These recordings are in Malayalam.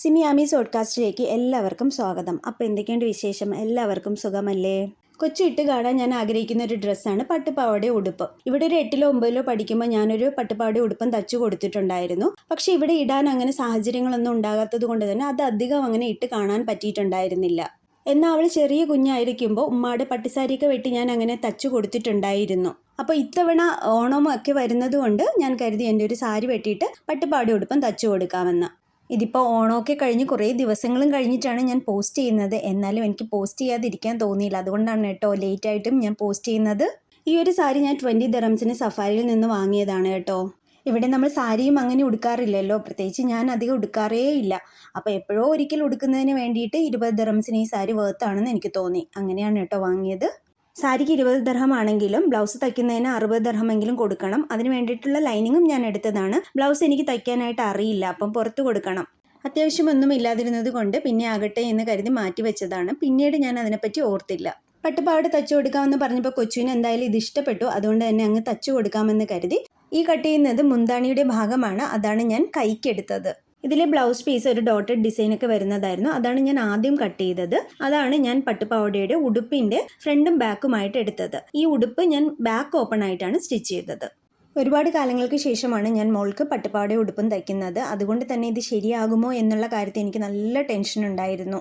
സിമി ആമീസ് പോഡ്കാസ്റ്റിലേക്ക് എല്ലാവർക്കും സ്വാഗതം. അപ്പോൾ എന്തൊക്കെയുണ്ട് വിശേഷം? എല്ലാവർക്കും സുഖമല്ലേ? കൊച്ചു ഇട്ട് കാണാൻ ഞാൻ ആഗ്രഹിക്കുന്ന ഒരു ഡ്രസ്സാണ് പട്ടുപാവാട ഉടുപ്പ്. ഇവിടെ ഒരു എട്ടിലോ ഒമ്പതിലോ പഠിക്കുമ്പോൾ ഞാനൊരു പട്ടുപാവാട ഉടുപ്പും തച്ചു കൊടുത്തിട്ടുണ്ടായിരുന്നു. പക്ഷേ ഇവിടെ ഇടാൻ അങ്ങനെ സാഹചര്യങ്ങളൊന്നും ഉണ്ടാകാത്തത് കൊണ്ട് തന്നെ അത് അധികം അങ്ങനെ ഇട്ട് കാണാൻ പറ്റിയിട്ടുണ്ടായിരുന്നില്ല. എന്നാൽ അവൾ ചെറിയ കുഞ്ഞായിരിക്കുമ്പോൾ ഉമ്മാടെ പട്ടുസാരിയൊക്കെ വെട്ടി ഞാൻ അങ്ങനെ തച്ചു കൊടുത്തിട്ടുണ്ടായിരുന്നു. അപ്പോൾ ഇത്തവണ ഓണം ഒക്കെ വരുന്നത് കൊണ്ട് ഞാൻ കരുതി എന്റെ ഒരു സാരി വെട്ടിയിട്ട് പട്ടുപാടി ഉടുപ്പം തച്ചു കൊടുക്കാമെന്ന്. ഇതിപ്പോൾ ഓണമൊക്കെ കഴിഞ്ഞ് കുറേ ദിവസങ്ങളും കഴിഞ്ഞിട്ടാണ് ഞാൻ പോസ്റ്റ് ചെയ്യുന്നത്. എന്നാലും എനിക്ക് പോസ്റ്റ് ചെയ്യാതിരിക്കാൻ തോന്നിയില്ല. അതുകൊണ്ടാണ് കേട്ടോ ലേറ്റ് ആയിട്ടും ഞാൻ പോസ്റ്റ് ചെയ്യുന്നത്. ഈ ഒരു സാരി ഞാൻ ട്വന്റി ദറംസിന് സഫാരിയിൽ നിന്ന് വാങ്ങിയതാണ് കേട്ടോ. ഇവിടെ നമ്മൾ സാരിയും അങ്ങനെ ഉടുക്കാറില്ലല്ലോ. പ്രത്യേകിച്ച് ഞാൻ അധികം ഉടുക്കാറേ ഇല്ല. അപ്പോൾ എപ്പോഴോ ഒരിക്കൽ ഉടുക്കുന്നതിന് വേണ്ടിയിട്ട് ഇരുപത് ദറംസിന് ഈ സാരി വേർത്താണെന്ന് എനിക്ക് തോന്നി. അങ്ങനെയാണ് കേട്ടോ വാങ്ങിയത്. സാരിക്ക് ഇരുപത് ദർഹം ആണെങ്കിലും ബ്ലൗസ് തയ്ക്കുന്നതിന് അറുപത് ദർഹമെങ്കിലും കൊടുക്കണം. അതിന് വേണ്ടിയിട്ടുള്ള ലൈനിങ്ങും ഞാൻ എടുത്തതാണ്. ബ്ലൗസ് എനിക്ക് തയ്ക്കാനായിട്ട് അറിയില്ല. അപ്പം പുറത്ത് കൊടുക്കണം. അത്യാവശ്യമൊന്നും ഇല്ലാതിരുന്നത് കൊണ്ട് പിന്നെ ആകട്ടെ എന്ന് കരുതി മാറ്റി വെച്ചതാണ്. പിന്നീട് ഞാൻ അതിനെപ്പറ്റി ഓർത്തില്ല. പട്ടുപാട് തച്ചു കൊടുക്കാമെന്ന് പറഞ്ഞപ്പോൾ കൊച്ചുവിന് എന്തായാലും ഇത് ഇഷ്ടപ്പെട്ടു. അതുകൊണ്ട് തന്നെ അങ്ങ് തച്ചു കൊടുക്കാമെന്ന് കരുതി ഈ കട്ട് ചെയ്യുന്നത് മുന്താണിയുടെ ഭാഗമാണ്. അതാണ് ഞാൻ കൈക്കെടുത്തത്. ഇതിലെ ബ്ലൗസ് പീസ് ഒരു ഡോട്ടഡ് ഡിസൈൻ ഒക്കെ വരുന്നതായിരുന്നു. അതാണ് ഞാൻ ആദ്യം കട്ട് ചെയ്തത്. അതാണ് ഞാൻ പട്ടുപാവടയുടെ ഉടുപ്പിന്റെ ഫ്രണ്ടും ബാക്കുമായിട്ട് എടുത്തത്. ഈ ഉടുപ്പ് ഞാൻ ബാക്ക് ഓപ്പൺ ആയിട്ടാണ് സ്റ്റിച്ച് ചെയ്തത്. ഒരുപാട് കാലങ്ങൾക്ക് ശേഷമാണ് ഞാൻ മോൾക്ക് പട്ടുപാവട ഉടുപ്പും തയ്ക്കുന്നത്. അതുകൊണ്ട് തന്നെ ഇത് ശരിയാകുമോ എന്നുള്ള കാര്യത്തിൽ എനിക്ക് നല്ല ടെൻഷൻ ഉണ്ടായിരുന്നു.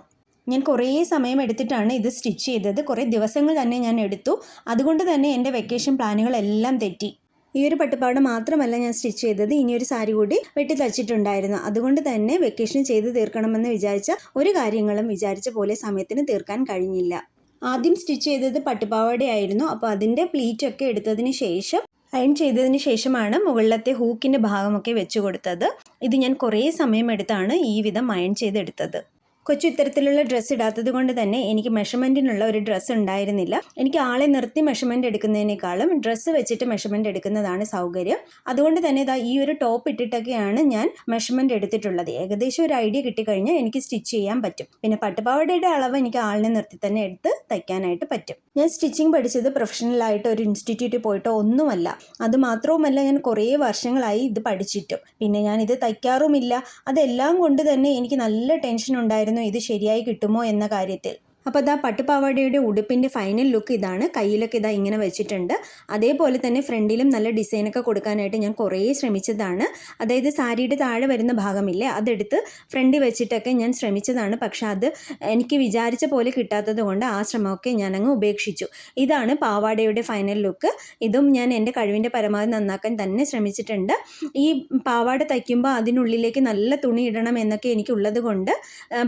ഞാൻ കുറേ സമയം എടുത്തിട്ടാണ് ഇത് സ്റ്റിച്ച് ചെയ്തത്. കുറേ ദിവസങ്ങൾ തന്നെ ഞാൻ എടുത്തു. അതുകൊണ്ട് തന്നെ എന്റെ വെക്കേഷൻ പ്ലാനുകളെല്ലാം തെറ്റി. ഈ ഒരു പട്ടുപാട് മാത്രമല്ല ഞാൻ സ്റ്റിച്ച് ചെയ്തത്. ഇനി ഒരു സാരി കൂടി വെട്ടി തച്ചിട്ടുണ്ടായിരുന്നു അതുകൊണ്ട് തന്നെ വെക്കേഷൻ ചെയ്ത് തീർക്കണമെന്ന് വിചാരിച്ച ഒരു കാര്യങ്ങളും വിചാരിച്ച പോലെ സമയത്തിന് തീർക്കാൻ കഴിഞ്ഞില്ല. ആദ്യം സ്റ്റിച്ച് ചെയ്തത് പട്ടുപാവാടയായിരുന്നു. അപ്പോൾ അതിന്റെ പ്ലീറ്റൊക്കെ എടുത്തതിന് ശേഷം അയൺ ചെയ്തതിന് ശേഷമാണ് മുകളിലത്തെ ഹൂക്കിന്റെ ഭാഗമൊക്കെ വെച്ച് കൊടുത്തത്. ഇത് ഞാൻ കുറേ സമയമെടുത്താണ് ഈ വിധം അയൺ ചെയ്തെടുത്തത്. കൊച്ചു ഇത്തരത്തിലുള്ള ഡ്രസ്സ് ഇടാത്തത് കൊണ്ട് തന്നെ എനിക്ക് മെഷർമെന്റിനുള്ള ഒരു ഡ്രസ്സ് ഉണ്ടായിരുന്നില്ല. എനിക്ക് ആളെ നിർത്തി മെഷർമെന്റ് എടുക്കുന്നതിനേക്കാളും ഡ്രസ്സ് വെച്ചിട്ട് മെഷർമെന്റ് എടുക്കുന്നതാണ് സൗകര്യം. അതുകൊണ്ട് തന്നെ ഇതാ ഈ ഒരു ടോപ്പ് ഇട്ടിട്ടൊക്കെയാണ് ഞാൻ മെഷർമെന്റ് എടുത്തിട്ടുള്ളത്. ഏകദേശം ഒരു ഐഡിയ കിട്ടിക്കഴിഞ്ഞാൽ എനിക്ക് സ്റ്റിച്ച് ചെയ്യാൻ പറ്റും. പിന്നെ പട്ടുപാവടയുടെ അളവ് എനിക്ക് ആളിനെ നിർത്തി തന്നെ എടുത്ത് തയ്ക്കാനായിട്ട് പറ്റും. ഞാൻ സ്റ്റിച്ചിങ് പഠിച്ചത് പ്രൊഫഷണലായിട്ട് ഒരു ഇൻസ്റ്റിറ്റ്യൂട്ടിൽ പോയിട്ടോ ഒന്നുമല്ല. അത് മാത്രവുമല്ല ഞാൻ കുറേ വർഷങ്ങളായി ഇത് പഠിച്ചിട്ടും. പിന്നെ ഞാൻ ഇത് തയ്ക്കാറുമില്ല. അതെല്ലാം കൊണ്ട് തന്നെ എനിക്ക് നല്ല ടെൻഷൻ ഉണ്ടായിരുന്നു. ഇത് ശരിയായി കിട്ടുമോ എന്ന കാര്യത്തിൽ. അപ്പോൾ അതാ പട്ടുപാവാടയുടെ ഉടുപ്പിന്റെ ഫൈനൽ ലുക്ക് ഇതാണ്. കയ്യിലൊക്കെ ഇതാ ഇങ്ങനെ വെച്ചിട്ടുണ്ട്. അതേപോലെ തന്നെ ഫ്രണ്ടിലും നല്ല ഡിസൈനൊക്കെ കൊടുക്കാനായിട്ട് ഞാൻ കുറേ ശ്രമിച്ചതാണ്. അതായത് സാരിയുടെ താഴെ വരുന്ന ഭാഗമില്ലേ അതെടുത്ത് ഫ്രണ്ടിൽ വെച്ചിട്ടൊക്കെ ഞാൻ ശ്രമിച്ചതാണ്. പക്ഷേ അത് എനിക്ക് വിചാരിച്ച പോലെ കിട്ടാത്തത് കൊണ്ട് ആ ശ്രമമൊക്കെ ഞാൻ അങ്ങ് ഉപേക്ഷിച്ചു. ഇതാണ് പാവാടയുടെ ഫൈനൽ ലുക്ക് ഇതും ഞാൻ എന്റെ കഴിവിന്റെ പരമാവധി നന്നാക്കാൻ തന്നെ ശ്രമിച്ചിട്ടുണ്ട്. ഈ പാവാട തയ്ക്കുമ്പോൾ അതിനുള്ളിലേക്ക് നല്ല തുണി ഇടണം എന്നൊക്കെ എനിക്കുള്ളത് കൊണ്ട്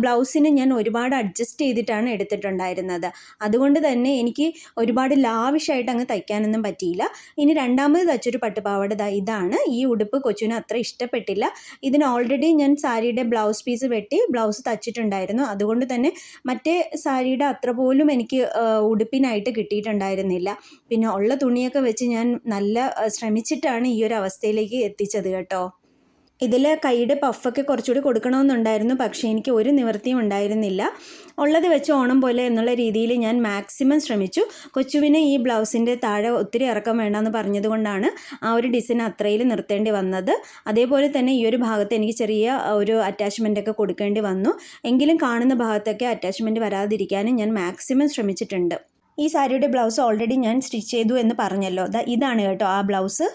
ബ്ലൗസിന് ഞാൻ ഒരുപാട് അഡ്ജസ്റ്റ് ചെയ്തിട്ടാണ് എടുത്തിട്ടുണ്ടായിരുന്നത്. അതുകൊണ്ട് തന്നെ എനിക്ക് ഒരുപാട് ലാവിഷായിട്ട് അങ്ങ് തയ്ക്കാനൊന്നും പറ്റിയില്ല. ഇനി രണ്ടാമത് തച്ചൊരു പട്ടുപാവാട ഇതാണ്. ഈ ഉടുപ്പ് കൊച്ചിന് അത്ര ഇഷ്ടപ്പെട്ടില്ല. ഇതിന് ഓൾറെഡി ഞാൻ സാരിയുടെ ബ്ലൗസ് പീസ് വെട്ടി ബ്ലൗസ് തച്ചിട്ടുണ്ടായിരുന്നു. അതുകൊണ്ട് തന്നെ മറ്റേ സാരിയുടെ അത്ര പോലും എനിക്ക് ഉടുപ്പിനായിട്ട് കിട്ടിയിട്ടുണ്ടായിരുന്നില്ല. പിന്നെ ഉള്ള തുണിയൊക്കെ വെച്ച് ഞാൻ നല്ല ശ്രമിച്ചിട്ടാണ് ഈ ഒരു അവസ്ഥയിലേക്ക് എത്തിച്ചത് കേട്ടോ. ഇതിൽ കൈയുടെ പഫൊക്കെ കുറച്ചുകൂടി കൊടുക്കണമെന്നുണ്ടായിരുന്നു പക്ഷേ എനിക്ക് ഒരു നിവൃത്തിയും ഉണ്ടായിരുന്നില്ല. ഉള്ളത് വെച്ച് ഓണം പോലെ എന്നുള്ള രീതിയിൽ ഞാൻ മാക്സിമം ശ്രമിച്ചു. കൊച്ചുവിന് ഈ ബ്ലൗസിന്റെ താഴെ ഒത്തിരി ഇറക്കം വേണമെന്ന് പറഞ്ഞതുകൊണ്ടാണ് ആ ഒരു ഡിസൈൻ അത്രയിൽ നിർത്തേണ്ടി വന്നത്. അതേപോലെ തന്നെ ഈ ഒരു ഭാഗത്ത് എനിക്ക് ചെറിയ ഒരു അറ്റാച്ച്മെന്റ് ഒക്കെ കൊടുക്കേണ്ടി വന്നു. എങ്കിലും കാണുന്ന ഭാഗത്തൊക്കെ അറ്റാച്ച്മെന്റ് വരാതിരിക്കാനും ഞാൻ മാക്സിമം ശ്രമിച്ചിട്ടുണ്ട്. ഈ സാരിയുടെ ബ്ലൗസ് ഓൾറെഡി ഞാൻ സ്റ്റിച്ച് ചെയ്തു എന്ന് പറഞ്ഞല്ലോ. ഇതാണ് കേട്ടോ ആ ബ്ലൗസ്.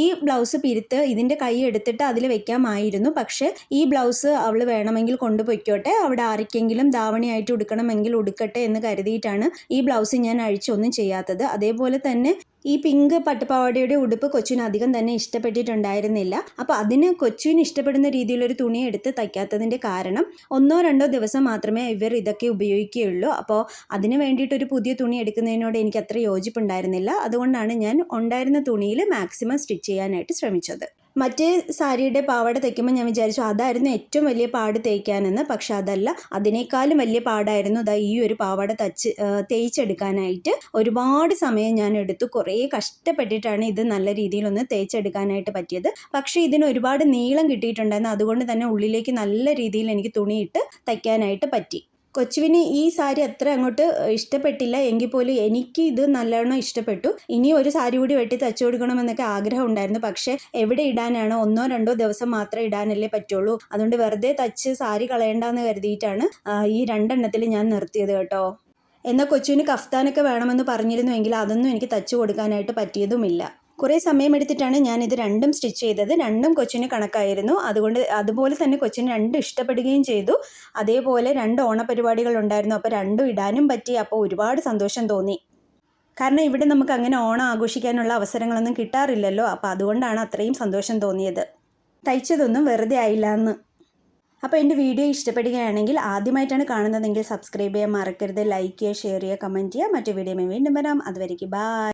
ഈ ബ്ലൗസ് പിരുത്ത് ഇതിന്റെ കൈ എടുത്തിട്ട് അതിൽ വെക്കാമായിരുന്നു. പക്ഷേ ഈ ബ്ലൗസ് അവൾ വേണമെങ്കിൽ കൊണ്ടുപോയിക്കോട്ടെ. അവിടെ ആർക്കെങ്കിലും ധാവണിയായിട്ട് ഉടുക്കണമെങ്കിൽ ഉടുക്കട്ടെ എന്ന് കരുതിയിട്ടാണ് ഈ ബ്ലൗസ് ഞാൻ അഴിച്ചൊന്നും ചെയ്യാത്തത്. അതേപോലെ തന്നെ ഈ പിങ്ക് പട്ടുപാവാടയുടെ ഉടുപ്പ് കൊച്ചിന് അധികം തന്നെ ഇഷ്ടപ്പെട്ടിട്ടുണ്ടായിരുന്നില്ല. അപ്പോൾ അതിന് കൊച്ചിന് ഇഷ്ടപ്പെടുന്ന രീതിയിലൊരു തുണി എടുത്ത് തയ്ക്കാത്തതിന്റെ കാരണം ഒന്നോ രണ്ടോ ദിവസം മാത്രമേ ഇവർ ഇതൊക്കെ ഉപയോഗിക്കുകയുള്ളൂ. അപ്പോൾ അതിന് വേണ്ടിയിട്ടൊരു പുതിയ തുണി എടുക്കുന്നതിനോട് എനിക്ക് അത്ര യോജിപ്പുണ്ടായിരുന്നില്ല. അതുകൊണ്ടാണ് ഞാൻ ഉണ്ടായിരുന്ന തുണിയിൽ മാക്സിമം സ്റ്റിച്ച് ചെയ്യാനായിട്ട് ശ്രമിച്ചത്. മറ്റേ സാരിയുടെ പാവാട തയ്ക്കുമ്പോൾ ഞാൻ വിചാരിച്ചു അതായിരുന്നു ഏറ്റവും വലിയ പാട് തേക്കാനെന്ന്. പക്ഷെ അതല്ല അതിനേക്കാളും വലിയ പാടായിരുന്നു അതാ ഈ ഒരു പാവാട തച്ച് തേച്ചെടുക്കാനായിട്ട്. ഒരുപാട് സമയം ഞാൻ എടുത്തു. കുറേ കഷ്ടപ്പെട്ടിട്ടാണ് ഇത് നല്ല രീതിയിലൊന്ന് തേച്ചെടുക്കാനായിട്ട് പറ്റിയത്. പക്ഷേ ഇതിന് ഒരുപാട് നീളം കിട്ടിയിട്ടുണ്ടായിരുന്നു. അതുകൊണ്ട് തന്നെ ഉള്ളിലേക്ക് നല്ല രീതിയിൽ എനിക്ക് തുണിയിട്ട് തയ്ക്കാനായിട്ട് പറ്റി. കൊച്ചുവിന് ഈ സാരി അത്ര അങ്ങോട്ട് ഇഷ്ടപ്പെട്ടില്ല. എങ്കിൽ പോലും എനിക്ക് ഇത് നല്ലോണം ഇഷ്ടപ്പെട്ടു. ഇനി ഒരു സാരി കൂടി വെട്ടി തച്ചു കൊടുക്കണമെന്നൊക്കെ ആഗ്രഹം ഉണ്ടായിരുന്നു. പക്ഷേ എവിടെ ഇടാനാണ്? ഒന്നോ രണ്ടോ ദിവസം മാത്രമേ ഇടാനല്ലേ പറ്റുള്ളൂ. അതുകൊണ്ട് വെറുതെ തച്ച് സാരി കളയണ്ടെന്ന് കരുതിയിട്ടാണ് ഈ രണ്ടെണ്ണത്തിൽ ഞാൻ നിർത്തിയത് കേട്ടോ. എന്നാൽ കൊച്ചുവിന് കഫ്താനൊക്കെ വേണമെന്ന് പറഞ്ഞിരുന്നുവെങ്കിൽ അതൊന്നും എനിക്ക് തച്ചു കൊടുക്കാനായിട്ട് പറ്റിയതുമില്ല. കുറേ സമയമെടുത്തിട്ടാണ് ഞാൻ ഇത് രണ്ടും സ്റ്റിച്ച് ചെയ്തത്. രണ്ടും കൊച്ചിന് കണക്കായിരുന്നു. അതുകൊണ്ട് അതുപോലെ തന്നെ കൊച്ചിന് രണ്ടും ഇഷ്ടപ്പെടുകയും ചെയ്തു. അതേപോലെ രണ്ട് ഓണപരിപാടികൾ ഉണ്ടായിരുന്നു. അപ്പോൾ രണ്ടും ഇടാനും പറ്റി. അപ്പോൾ ഒരുപാട് സന്തോഷം തോന്നി. കാരണം ഇവിടെ നമുക്ക് അങ്ങനെ ഓണം ആഘോഷിക്കാനുള്ള അവസരങ്ങളൊന്നും കിട്ടാറില്ലല്ലോ. അപ്പോൾ അതുകൊണ്ടാണ് അത്രയും സന്തോഷം തോന്നിയത്. തയ്ച്ചതൊന്നും വെറുതെ ആയില്ല എന്ന്. അപ്പോൾ എന്റെ വീഡിയോ ഇഷ്ടപ്പെടുകയാണെങ്കിൽ ആദ്യമായിട്ടാണ് കാണുന്നതെങ്കിൽ സബ്സ്ക്രൈബ് ചെയ്യാൻ മറക്കരുത്. ലൈക്ക് ചെയ്യുക ഷെയർ ചെയ്യുക കമന്റ് ചെയ്യുക. മറ്റു വീഡിയോ വീണ്ടും വരാം. അതുവരേക്ക് ബൈ.